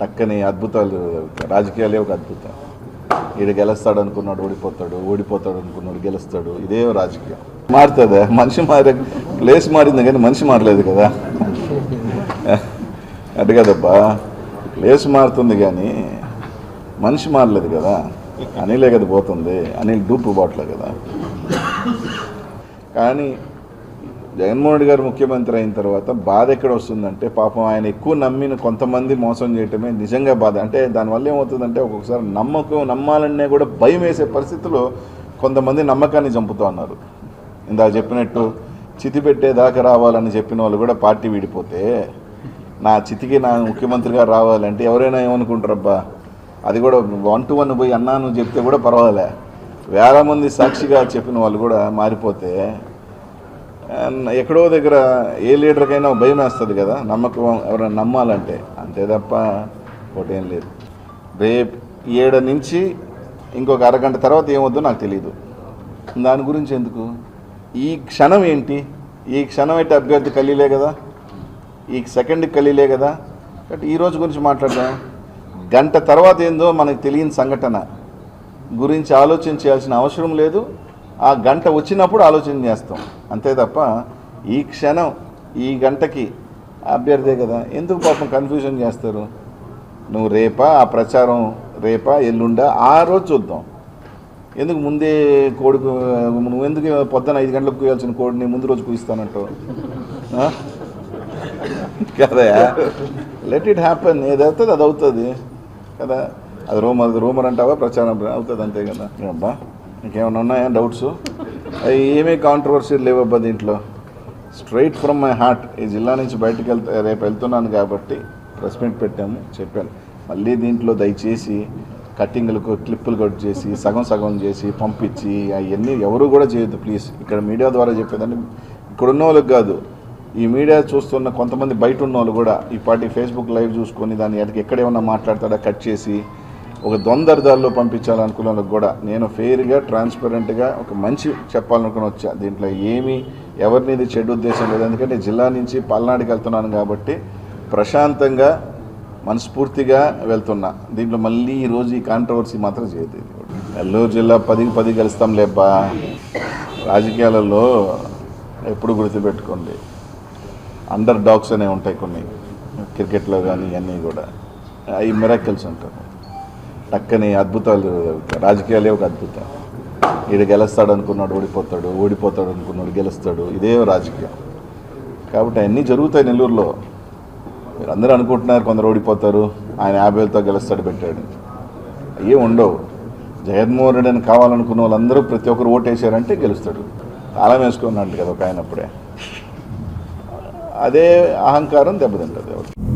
టక్కని అద్భుతాలు రాజకీయాలే ఒక అద్భుతం. ఈడు గెలుస్తాడు అనుకున్నాడు ఓడిపోతాడు ఓడిపోతాడు అనుకున్నాడు గెలుస్తాడు. ఇదే రాజకీయం. మారుతుందా? మనిషి మారే ప్లేస్ మారింది కానీ మనిషి మారలేదు కదా. అటు కదబ్బా. ప్లేస్ మారుతుంది కానీ మనిషి మారలేదు కదా. అనిలే కదా పోతుంది. అనిల్ డూపు బాట్లే కదా. కానీ జగన్మోహన్ రెడ్డి గారు ముఖ్యమంత్రి అయిన తర్వాత బాధ ఎక్కడ వస్తుందంటే పాపం ఆయన ఎక్కువ నమ్మిన కొంతమంది మోసం చేయటమే నిజంగా బాధ. అంటే దానివల్ల ఏమవుతుందంటే ఒక్కొక్కసారి నమ్మకం నమ్మాలనే కూడా భయం వేసే పరిస్థితిలో కొంతమంది నమ్మకాన్ని చంపుతూ ఉన్నారు. ఇందాక చెప్పినట్టు చితి పెట్టేదాకా రావాలని చెప్పిన వాళ్ళు కూడా పార్టీ విడిపోతే నా చితికి నా ముఖ్యమంత్రిగా రావాలంటే ఎవరైనా ఏమనుకుంటారబ్బా? అది కూడా వన్ టు వన్ పోయి అన్నా నువ్వు చెప్తే కూడా పర్వాలే. వేల మంది సాక్షిగా చెప్పిన వాళ్ళు కూడా మారిపోతే ఎక్కడో దగ్గర ఏ లీడర్కైనా భయం వేస్తుంది కదా నమ్మకం ఎవరైనా నమ్మాలంటే. అంతే తప్ప ఒకటేం లేదు. రేపు ఏడు నుంచి ఇంకొక అరగంట తర్వాత ఏమొద్దో నాకు తెలియదు దాని గురించి ఎందుకు? ఈ క్షణం ఏంటి? ఈ క్షణం అయితే అభ్యర్థి కలిలే కదా? ఈ సెకండ్ కలిలే కదా? బట్ ఈ రోజు గురించి మాట్లాడదాం. గంట తర్వాత ఏందో మనకు తెలియని సంఘటన. గురించి ఆలోచన చేయాల్సిన అవసరం లేదు. ఆ గంట వచ్చినప్పుడు ఆలోచన చేస్తాం. అంతే తప్ప ఈ క్షణం ఈ గంటకి అభ్యర్థే కదా. ఎందుకు పాపం కన్ఫ్యూజన్ చేస్తారు? నువ్వు రేపా? ఆ ప్రచారం రేపా? ఎల్లుండా? ఆ రోజు చూద్దాం. ఎందుకు ముందే కోడికి నువ్వు ఎందుకు పొద్దున ఐదు గంటలకు కూయాల్సిన కోడిని ముందు రోజు కూయిస్తానంటావు కదా. లెట్ ఇట్ హ్యాపెన్ ఏదైతే అది అవుతుంది. కదా. అది రూమర్ అది రూమర్ అంటావా? ప్రచారం అవుతుంది అంతే కదా. అబ్బా. ఇంకేమైనా ఉన్నాయా డౌట్స్? ఏమీ కాంట్రవర్సీ లేవబ్బా దీంట్లో. స్ట్రైట్ ఫ్రమ్ మై హార్ట్ ఈ జిల్లా నుంచి బయటకు వెళ్తా రేపు వెళ్తున్నాను కాబట్టి ప్రెస్ మీట్ పెట్టాము చెప్పాను. మళ్ళీ దీంట్లో దయచేసి కట్టింగ్లకు క్లిప్పులు కట్ చేసి సగం సగం చేసి పంపించి అవన్నీ ఎవరు కూడా చేయొద్దు ప్లీజ్ ఇక్కడ మీడియా ద్వారా చెప్పేదాన్ని ఇక్కడ ఉన్న వాళ్ళకి కాదు. ఈ మీడియా చూస్తున్న కొంతమంది బయట ఉన్న వాళ్ళు కూడా ఈ పార్టీ ఫేస్బుక్ లైవ్ చూసుకొని దాన్ని ఎక్కడికి ఎక్కడ మాట్లాడతాడా కట్ చేసి ఒక దొందరదారిలో పంపించాలనుకున్న కూడా నేను ఫెయిర్గా ట్రాన్స్పరెంట్గా ఒక మంచి చెప్పాలనుకుని వచ్చా. దీంట్లో ఏమీ ఎవరినిది చెడు ఉద్దేశం లేదు. ఎందుకంటే జిల్లా నుంచి పల్నాడుకి వెళ్తున్నాను కాబట్టి ప్రశాంతంగా మనస్ఫూర్తిగా వెళ్తున్నా. దీంట్లో మళ్ళీ ఈరోజు ఈ కాంట్రవర్సీ మాత్రం చేయదు నెల్లూరు జిల్లా పదికి పది కలుస్తాం లేబ్బా. రాజకీయాలలో ఎప్పుడు గుర్తుపెట్టుకోండి. అండర్ డాగ్స్ అనేవి ఉంటాయి కొన్ని. క్రికెట్లో కానీ ఇవన్నీ కూడా. అవి మిరాకిల్స్ ఉంటాయి టక్కని అద్భుతాలు రాజకీయాలే ఒక అద్భుతం. ఈడు గెలుస్తాడు అనుకున్నాడు ఓడిపోతాడు ఓడిపోతాడు అనుకున్నాడు గెలుస్తాడు. ఇదే రాజకీయం. కాబట్టి అన్నీ జరుగుతాయి నెల్లూరులో. మీరు అందరూ అనుకుంటున్నారు కొందరు ఓడిపోతారు ఆయన యాభై వేలతో గెలుస్తాడు పెట్టాడు. అవి ఉండవు. జగన్మోహన్ రెడ్డి అని కావాలనుకున్న వాళ్ళందరూ ప్రతి ఒక్కరు ఓటేసారంటే గెలుస్తాడు. తాళం వేసుకున్నట్టు కదా ఒక ఆయన అప్పుడే. అదే అహంకారం దెబ్బతింటుంది ఒకటి